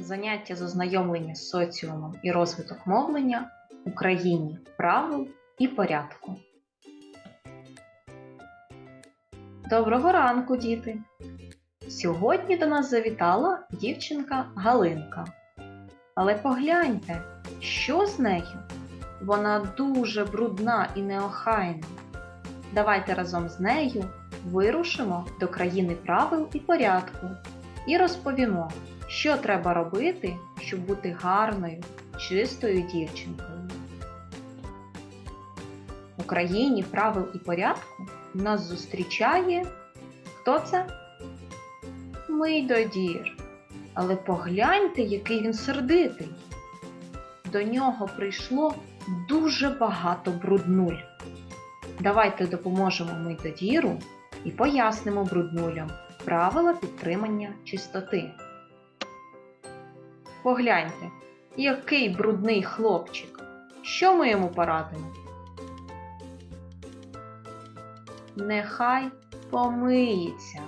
Заняття з ознайомлення з соціумом і розвиток мовлення Україні правил і порядку. Доброго ранку, діти! Сьогодні до нас завітала дівчинка Галинка. Але погляньте, що з нею? Вона дуже брудна і неохайна. Давайте разом з нею вирушимо до країни правил і порядку і розповімо, що треба робити, щоб бути гарною, чистою дівчинкою. В Україні правил і порядку нас зустрічає хто це? Мийдодір. Але погляньте, який він сердитий. До нього прийшло дуже багато бруднуль. Давайте допоможемо Мийдодіру і пояснимо бруднулям правила підтримання чистоти. Погляньте, який брудний хлопчик. Що ми йому порадимо? Нехай помиється.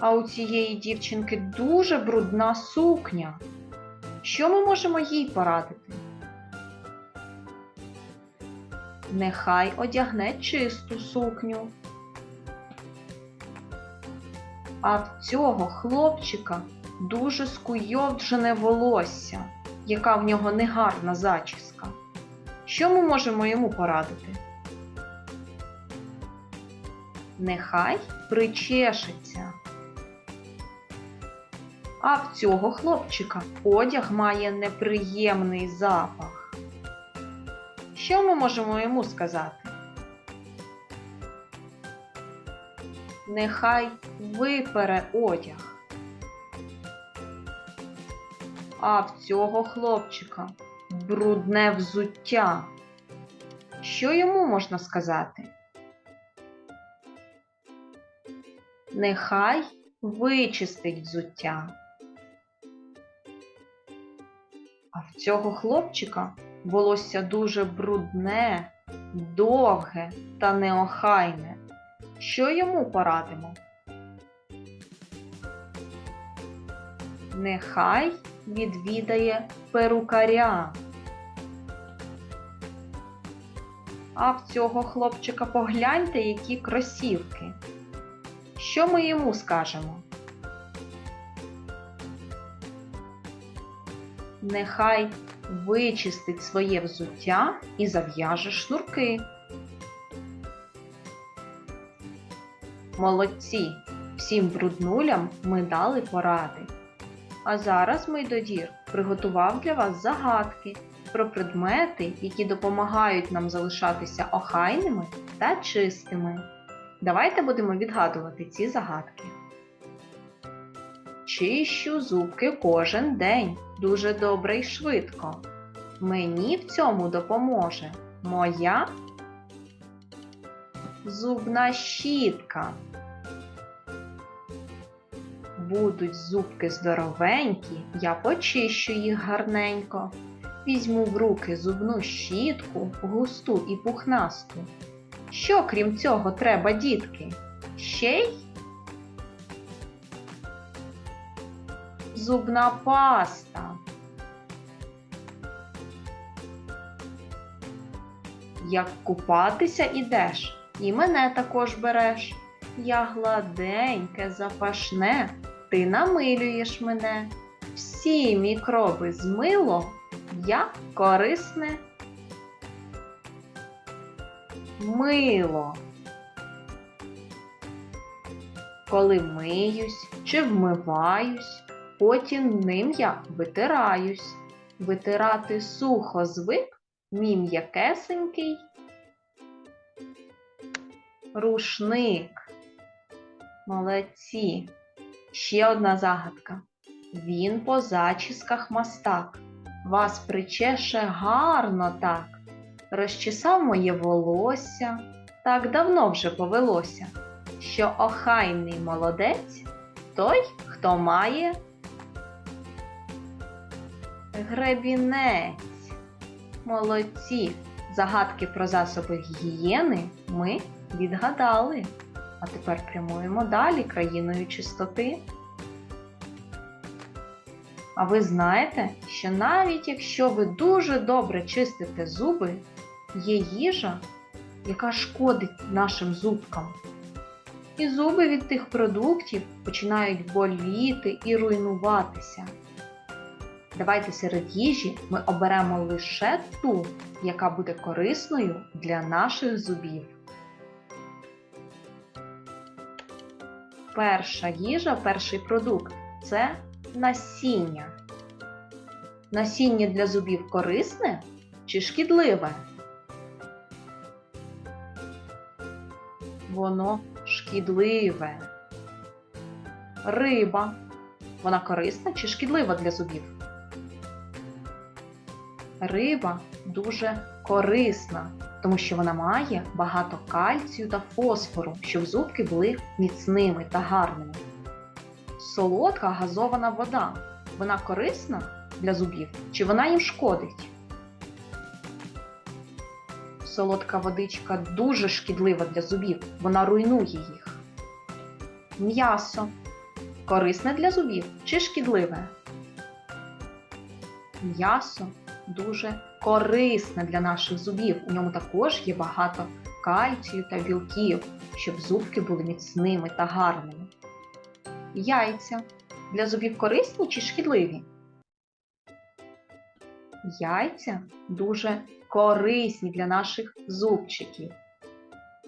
А у цієї дівчинки дуже брудна сукня. Що ми можемо їй порадити? Нехай одягне чисту сукню. А в цього хлопчика дуже скуйовджене волосся, яка в нього негарна зачіска. Що ми можемо йому порадити? Нехай причешеться. А в цього хлопчика одяг має неприємний запах. Що ми можемо йому сказати? Нехай випере одяг. А в цього хлопчика брудне взуття. Що йому можна сказати? Нехай вичистить взуття. А в цього хлопчика волосся дуже брудне, довге та неохайне. Що йому порадимо? Нехай відвідає перукаря. А в цього хлопчика погляньте, які кросівки. Що ми йому скажемо? Нехай вичистить своє взуття і зав'яже шнурки. Молодці! Всім бруднулям ми дали поради. А зараз Мийдодір приготував для вас загадки про предмети, які допомагають нам залишатися охайними та чистими. Давайте будемо відгадувати ці загадки. Чищу зубки кожен день дуже добре і швидко. Мені в цьому допоможе моя зубна щітка. Будуть зубки здоровенькі, я почищу їх гарненько. Візьму в руки зубну щітку, густу і пухнасту. Що крім цього треба, дітки? Ще й зубна паста. Як купатися ідеш, і мене також береш. Я гладеньке, запашне, ти намилюєш мене. Всі мікроби змило, я корисне мило. Коли миюсь чи вмиваюсь, потім ним я витираюсь. Витирати сухо звик мій м'якесенький рушник. Молодці. Ще одна загадка. Він по зачісках мастак. Вас причеше гарно так. Розчесав моє волосся, так давно вже повелося, що охайний молодець той, хто має гребінець. Молодці! Загадки про засоби гігієни ми відгадали. А тепер прямуємо далі країною чистоти. А ви знаєте, що навіть якщо ви дуже добре чистите зуби, є їжа, яка шкодить нашим зубкам. І зуби від тих продуктів починають боліти і руйнуватися. Давайте серед їжі ми оберемо лише ту, яка буде корисною для наших зубів. Перша їжа, перший продукт це насіння. Насіння для зубів корисне чи шкідливе? Воно шкідливе. Риба. Вона корисна чи шкідлива для зубів? Риба дуже корисна, тому що вона має багато кальцію та фосфору, щоб зубки були міцними та гарними. Солодка газована вода. Вона корисна для зубів чи вона їм шкодить? Солодка водичка дуже шкідлива для зубів, вона руйнує їх. М'ясо корисне для зубів чи шкідливе? М'ясо дуже корисне для наших зубів. У ньому також є багато кальцію та білків, щоб зубки були міцними та гарними. Яйця для зубів корисні чи шкідливі? Яйця дуже корисні для наших зубчиків.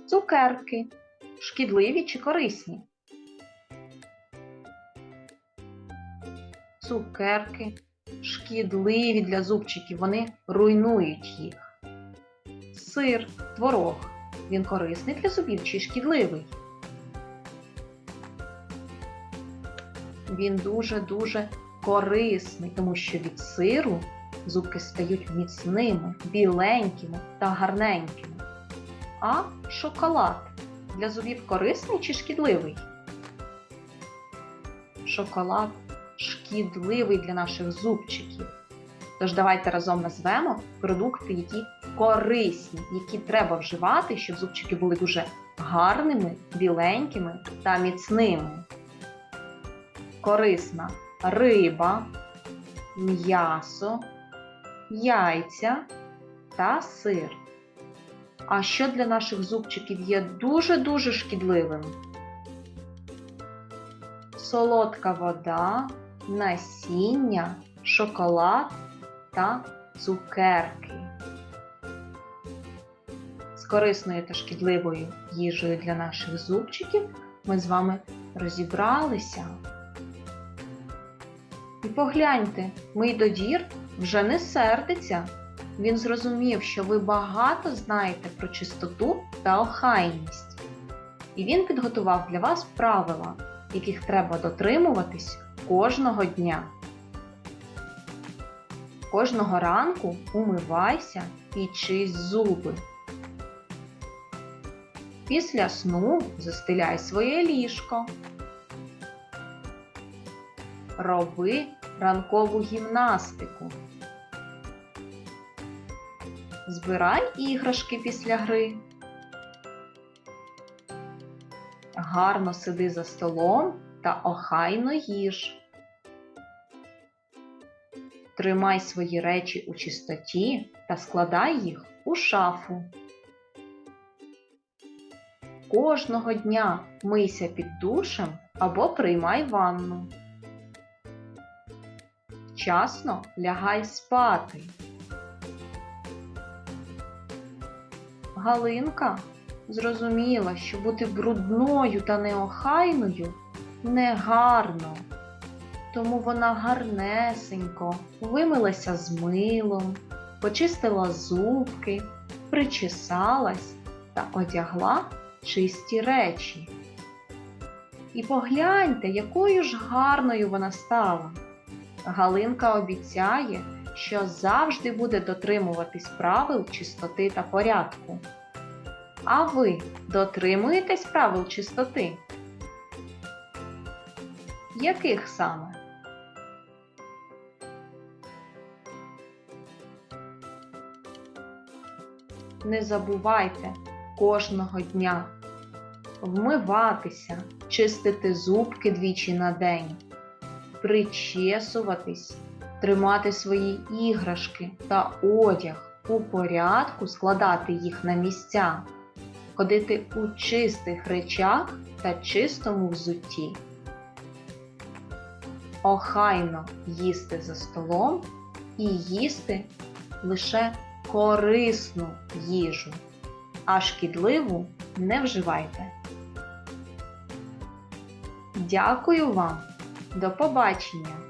Цукерки шкідливі чи корисні? Цукерки шкідливі для зубчиків, вони руйнують їх. Сир, творог. Він корисний для зубів чи шкідливий? Він дуже-дуже корисний, тому що від сиру зубки стають міцними, біленькими та гарненькими. А шоколад для зубів корисний чи шкідливий? Шоколад шкідливий для наших зубчиків. Тож давайте разом назвемо продукти, які корисні, які треба вживати, щоб зубчики були дуже гарними, біленькими та міцними. Корисна риба, м'ясо, яйця та сир. А що для наших зубчиків є дуже-дуже шкідливим? Солодка вода, насіння, шоколад та цукерки. З корисною та шкідливою їжею для наших зубчиків ми з вами розібралися. І погляньте, мій додір вже не сердиться. Він зрозумів, що ви багато знаєте про чистоту та охайність. І він підготував для вас правила, яких треба дотримуватись кожного дня. Кожного ранку умивайся і чисть зуби. Після сну застеляй своє ліжко. Роби ранкову гімнастику. Збирай іграшки після гри. Гарно сиди за столом та охайно їж. Тримай свої речі у чистоті та складай їх у шафу. Кожного дня мийся під душем або приймай ванну. Вчасно лягай спати. Галинка зрозуміла, що бути брудною та неохайною негарно. Тому вона гарнесенько вимилася з милом, почистила зубки, причесалась та одягла чисті речі. І погляньте, якою ж гарною вона стала. Галинка обіцяє, що завжди буде дотримуватись правил чистоти та порядку. А ви дотримуєтесь правил чистоти? Яких саме? Не забувайте кожного дня вмиватися, чистити зубки двічі на день, причесуватись, тримати свої іграшки та одяг у порядку, складати їх на місця, ходити у чистих речах та чистому взутті. Охайно їсти за столом і їсти лише корисну їжу, а шкідливу не вживайте. Дякую вам! До побачення!